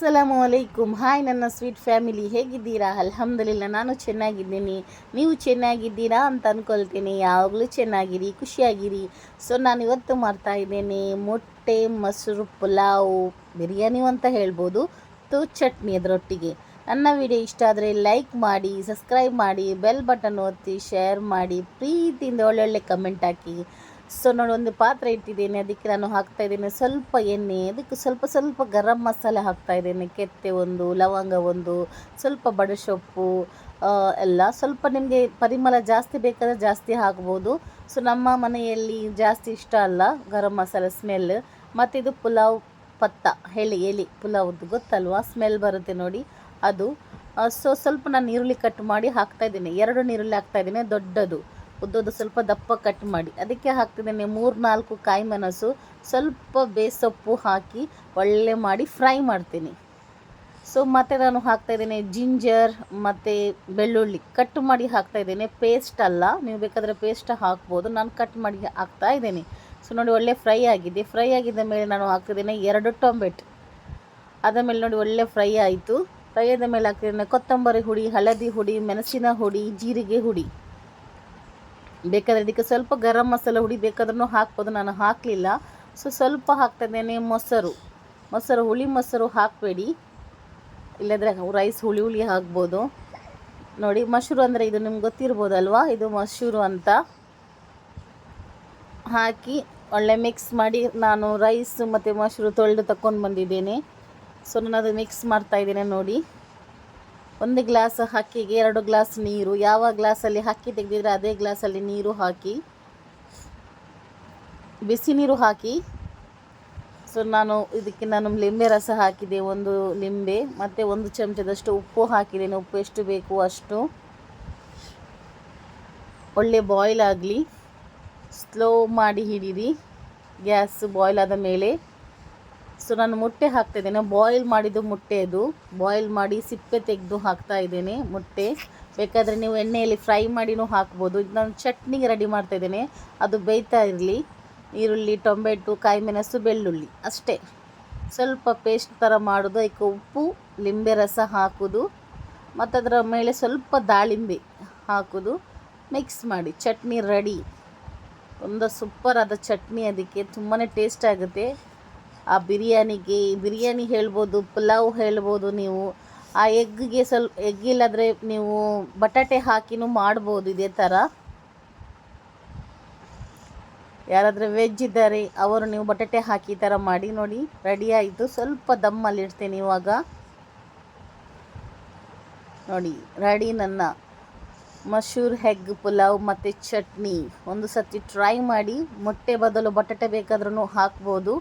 ಅಸ್ಸಲಾಮು ಅಲೈಕುಮ್. ಹಾಯ್ ನನ್ನ sweet family ಹೇಗಿದ್ದೀರಾ? ಅಲ್ಹಮ್ದುಲಿಲ್ಲ, ನಾನು ಚೆನ್ನಾಗಿದ್ದೀನಿ. ನೀವು ಚೆನ್ನಾಗಿದ್ದೀರಾ ಅಂತ ಅಂದ್ಕೊಳ್ತೀನಿ ಯಾವಾಗಲೂ ಚೆನ್ನಾಗಿರಿ, ಖುಷಿಯಾಗಿರಿ. ಸೊ ನಾನು ಇವತ್ತು ಮಾಡ್ತಾ ಇದ್ದೇನೆ ಮೊಟ್ಟೆ, ಮೊಸರು, ಪುಲಾವ್, ಬಿರಿಯಾನಿ ಅಂತ ಹೇಳ್ಬೋದು. ತು, ಚಟ್ನಿ ಅದರೊಟ್ಟಿಗೆ. ನನ್ನ ವಿಡಿಯೋ ಇಷ್ಟ ಆದರೆ ಲೈಕ್ ಮಾಡಿ ಸಬ್ಸ್ಕ್ರೈಬ್ ಮಾಡಿ ಬೆಲ್ ಬಟನ್ ಒತ್ತಿ ಶೇರ್ ಮಾಡಿ, ಪ್ರೀತಿಯಿಂದ ಒಳ್ಳೊಳ್ಳೆ ಕಮೆಂಟ್ ಹಾಕಿ. ಸೊ ನೋಡಿ, ಒಂದು ಪಾತ್ರೆ ಇಟ್ಟಿದ್ದೀನಿ, ಅದಕ್ಕೆ ನಾನು ಹಾಕ್ತಾ ಇದ್ದೀನಿ. ಸ್ವಲ್ಪ ಎಣ್ಣೆ, ಅದಕ್ಕೆ ಸ್ವಲ್ಪ ಸ್ವಲ್ಪ ಗರಂ ಮಸಾಲೆ ಹಾಕ್ತಾ ಇದ್ದೀನಿ. ಕೆತ್ತೆ ಒಂದು, ಲವಂಗ ಒಂದು, ಸ್ವಲ್ಪ ಬಡಸೊಪ್ಪು ಎಲ್ಲ. ಸ್ವಲ್ಪ ನಿಮಗೆ ಪರಿಮಳ ಜಾಸ್ತಿ ಬೇಕಾದರೆ ಜಾಸ್ತಿ ಹಾಕ್ಬೋದು. ಸೊ ನಮ್ಮ ಮನೆಯಲ್ಲಿ ಜಾಸ್ತಿ ಇಷ್ಟ ಅಲ್ಲ ಗರಂ ಮಸಾಲೆ ಸ್ಮೆಲ್ ಮತ್ತು ಇದು ಪುಲಾವ್ ಪತ್ತ ಹೇಳಿ ಎಲೆ, ಪುಲಾವ್ದು ಗೊತ್ತಲ್ವಾ? ಸ್ಮೆಲ್ ಬರುತ್ತೆ ನೋಡಿ ಅದು. ಸೊ ಸ್ವಲ್ಪ ನಾನು ಈರುಳ್ಳಿ ಕಟ್ ಮಾಡಿ ಹಾಕ್ತಾ ಇದ್ದೀನಿ. ಎರಡು ನೀರುಳ್ಳಿ ಹಾಕ್ತಾ ಇದ್ದೀನಿ, ದೊಡ್ಡದು. ಉದ್ದದ್ದು ಸ್ವಲ್ಪ ದಪ್ಪ ಕಟ್ ಮಾಡಿ. ಅದಕ್ಕೆ ಹಾಕ್ತಿದ್ದೇನೆ ಮೂರು ನಾಲ್ಕು ಕಾಯಿ ಮೆಣಸು, ಸ್ವಲ್ಪ ಬೇಸೊಪ್ಪು ಹಾಕಿ ಒಳ್ಳೆ ಮಾಡಿ ಫ್ರೈ ಮಾಡ್ತೀನಿ. ಸೊ ಮತ್ತು ನಾನು ಹಾಕ್ತಾಯಿದ್ದೇನೆ ಜಿಂಜರ್ ಮತ್ತು ಬೆಳ್ಳುಳ್ಳಿ. ಕಟ್ ಮಾಡಿ ಹಾಕ್ತಾಯಿದ್ದೇನೆ ಪೇಸ್ಟ್ ಅಲ್ಲ, ನೀವು ಬೇಕಾದರೆ ಪೇಸ್ಟ್ ಹಾಕ್ಬೋದು. ನಾನು ಕಟ್ ಮಾಡಿ ಹಾಕ್ತಾ ಇದ್ದೇನೆ. ಸೊ ನೋಡಿ ಒಳ್ಳೆ ಫ್ರೈ ಆಗಿದೆ. ಫ್ರೈ ಆಗಿದ್ದ ಮೇಲೆ ನಾನು ಹಾಕ್ತಿದ್ದೇನೆ ಎರಡು ಟೊಮೆಟ್ ಅದ ಮೇಲೆ ನೋಡಿ ಒಳ್ಳೆ ಫ್ರೈ ಆಯಿತು. ಫ್ರೈ ಆದ ಮೇಲೆ ಹಾಕ್ತಿದ್ದೇನೆ ಕೊತ್ತಂಬರಿ ಹುಡಿ, ಹಳದಿ ಹುಡಿ, ಮೆಣಸಿನ ಹುಡಿ, ಜೀರಿಗೆ ಹುಡಿ. ಬೇಕಾದ್ರೆ ಇದಕ್ಕೆ ಸ್ವಲ್ಪ ಗರಂ ಮಸಾಲ ಹುಡಿ ಬೇಕಾದ್ರೂ ಹಾಕ್ಬೋದು. ನಾನು ಹಾಕಲಿಲ್ಲ. ಸೊ ಸ್ವಲ್ಪ ಹಾಕ್ತಾ ಇದ್ದೇನೆ ಮೊಸರು. ಮೊಸರು, ಹುಳಿ ಮೊಸರು ಹಾಕಬೇಡಿ. ಇಲ್ಲಾಂದರೆ ರೈಸ್ ಹುಳಿ ಹುಳಿ ಹಾಕ್ಬೋದು. ನೋಡಿ ಮಶ್ರು ಅಂದರೆ ಇದು ನಿಮ್ಗೆ ಗೊತ್ತಿರ್ಬೋದಲ್ವಾ ಇದು ಮೊಸರು ಅಂತ. ಹಾಕಿ ಒಳ್ಳೆ ಮಿಕ್ಸ್ ಮಾಡಿ ನಾನು ರೈಸ್ ಮತ್ತು ಮೊಸರು ತೊಳೆದು ತಗೊಂಡು ಬಂದಿದ್ದೇನೆ. ಸೊ ನಾನು ಅದು ಮಿಕ್ಸ್ ಮಾಡ್ತಾ ಇದ್ದೇನೆ ನೋಡಿ. ಒಂದು ಗ್ಲಾಸ್ ಅಕ್ಕಿಗೆ ಎರಡು ಗ್ಲಾಸ್ ನೀರು. ಯಾವ ಗ್ಲಾಸಲ್ಲಿ ಅಕ್ಕಿ ತೆಗೆದಿದ್ರೆ ಅದೇ ಗ್ಲಾಸಲ್ಲಿ ನೀರು ಹಾಕಿ, ಬಿಸಿ ನೀರು ಹಾಕಿ. ಸೊ ನಾನು ಇದಕ್ಕೆ ನಾನು ಲಿಂಬೆ ರಸ ಹಾಕಿದೆ, ಒಂದು ಲಿಂಬೆ, ಮತ್ತು ಒಂದು ಚಮಚದಷ್ಟು ಉಪ್ಪು ಹಾಕಿದ್ದೇನೆ. ಉಪ್ಪು ಎಷ್ಟು ಬೇಕು ಅಷ್ಟು. ಒಳ್ಳೆ ಬಾಯ್ಲ್ ಆಗಲಿ. ಸ್ಲೋ ಮಾಡಿ ಹಿಡೀರಿ. ಗ್ಯಾಸ್ ಬಾಯ್ಲ್ ಆದ ಮೇಲೆ ಸೊ ನಾನು ಮೊಟ್ಟೆ ಹಾಕ್ತಾ ಇದ್ದೇನೆ ಬಾಯ್ಲ್ ಮಾಡಿದ್ದು ಮೊಟ್ಟೆ ಅದು. ಬಾಯ್ಲ್ ಮಾಡಿ ಸಿಪ್ಪೆ ತೆಗೆದು ಹಾಕ್ತಾ ಇದ್ದೇನೆ ಮೊಟ್ಟೆ. ಬೇಕಾದರೆ ನೀವು ಎಣ್ಣೆಯಲ್ಲಿ ಫ್ರೈ ಮಾಡಿನೂ ಹಾಕ್ಬೋದು. ಇದು ನಾನು ಚಟ್ನಿಗೆ ರೆಡಿ ಮಾಡ್ತಾ ಇದ್ದೇನೆ. ಅದು ಬೇಯ್ತಾ ಇರಲಿ. ಈರುಳ್ಳಿ, ಟೊಮೆಟೊ ಕಾಯಿ ಮೆಣಸು ಬೆಳ್ಳುಳ್ಳಿ. ಅಷ್ಟೇ. ಸ್ವಲ್ಪ ಪೇಸ್ಟ್ ಥರ ಮಾಡೋದು ಅದಕ್ಕೆ ಉಪ್ಪು, ಲಿಂಬೆ ರಸ ಹಾಕೋದು. ಮತ್ತು ಅದರ ಮೇಲೆ ಸ್ವಲ್ಪ ದಾಳಿಂಬೆ ಹಾಕೋದು. ಮಿಕ್ಸ್ ಮಾಡಿ. ಚಟ್ನಿ ರೆಡಿ. ಒಂದು ಸೂಪರ್ ಆದ ಚಟ್ನಿ ಅದಕ್ಕೆ. ತುಂಬಾ ಟೇಸ್ಟ್ ಆಗುತ್ತೆ. ಆ ಬಿರಿಯಾನಿಗೆ, ಬಿರಿಯಾನಿ ಹೇಳ್ಬೋದು, ಪುಲಾವ್ ಹೇಳ್ಬೋದು ನೀವು. ಆ ಎಗ್ಗೆ ಸ್ವಲ್ಪ ಎಗ್ ಇಲ್ಲದ್ರೆ ನೀವು ಬಟಾಟೆ ಹಾಕಿನೂ ಮಾಡ್ಬೋದು ಇದೇ ಥರ ಯಾರಾದರೂ ವೆಜ್ ಇದ್ದಾರೆ, ಅವರು ನೀವು ಬಟಾಟೆ ಹಾಕಿ ಈ ಥರ ಮಾಡಿ ನೋಡಿ. ರೆಡಿ ಆಯಿತು, ಸ್ವಲ್ಪ ದಮ್ಮಲ್ಲಿ ಇಡ್ತೇನೆ ಇವಾಗ. ನೋಡಿ, ರೆಡಿ ನನ್ನ. ಮಶೂರ್ ಹೆಗ್, ಪುಲಾವ್ ಮತ್ತು ಚಟ್ನಿ. ಒಂದು ಸತಿ ಟ್ರೈ ಮಾಡಿ, ಮೊಟ್ಟೆ ಬದಲು ಬಟಾಟೆ ಬೇಕಾದ್ರೂ ಹಾಕ್ಬೋದು.